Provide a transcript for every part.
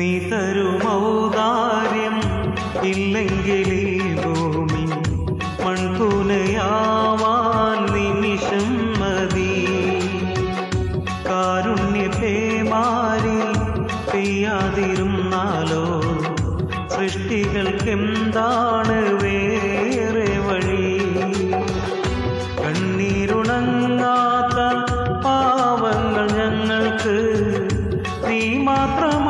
നീ തരുമൗദാര്യം ഇല്ലെങ്കിലേ ഭൂമി മൺകുനയാവാൻ നിമിഷം മതി. കാരുണ്യപേമാരി പെയ്യാതിരുന്നാലോ? സൃഷ്ടികൾക്കെന്താണ് വേറെ വഴി? കണ്ണീരുണങ്ങാത്ത പാവങ്ങൾ ഞങ്ങൾക്ക് നീ മാത്രമാണല്ലോ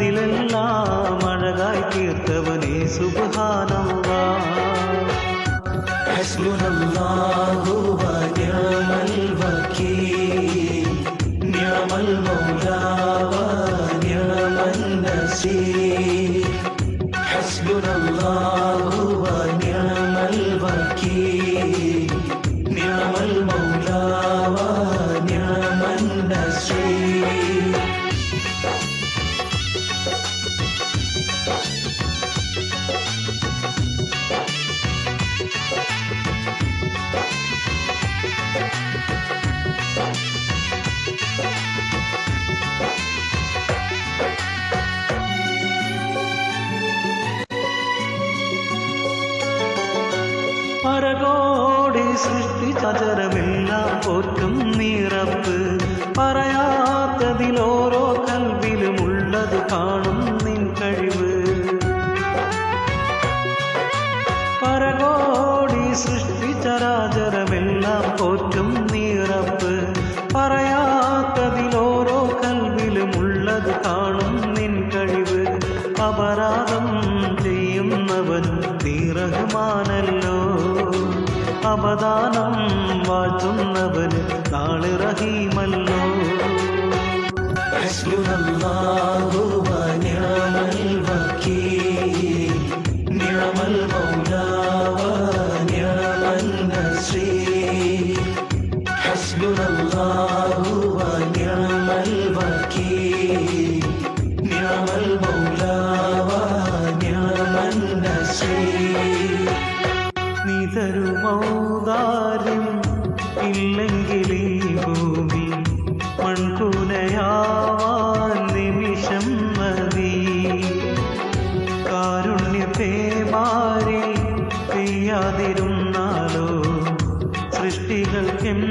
അതിലെല്ലാം അഴകായി തീർത്തവനെ സുബാനവ ഹസ്ബുനല്ലാഹു വനിഅമൽ വകീൽ നിഅമൽ മൗലാ വനിഅമൻ നസീർ. ഹസ്ബുനല്ലാഹു വനിഅമൽ വകീൽ പരകോടി സൃഷ്ടിച്ചരമെല്ലാം പോറ്റും നിറപ്പ്. പറയാത്തതിലോരോ കൽവിലുമുള്ളത് കാണും നിൻ അവദാനം വാഴ്ത്തുന്നവന് നാളെ റഹീമല്ലോ. നിഴമൽ വക്കീ നിഴമൽ ഇല്ലെങ്കിൽ ഈ ഭൂമി മൺകുനയാവാൻ നിമിഷം മതി. കാരുണ്യ പേമാരി പെയ്യാതിരുന്നാലോ സൃഷ്ടികൾക്കെന്താണ്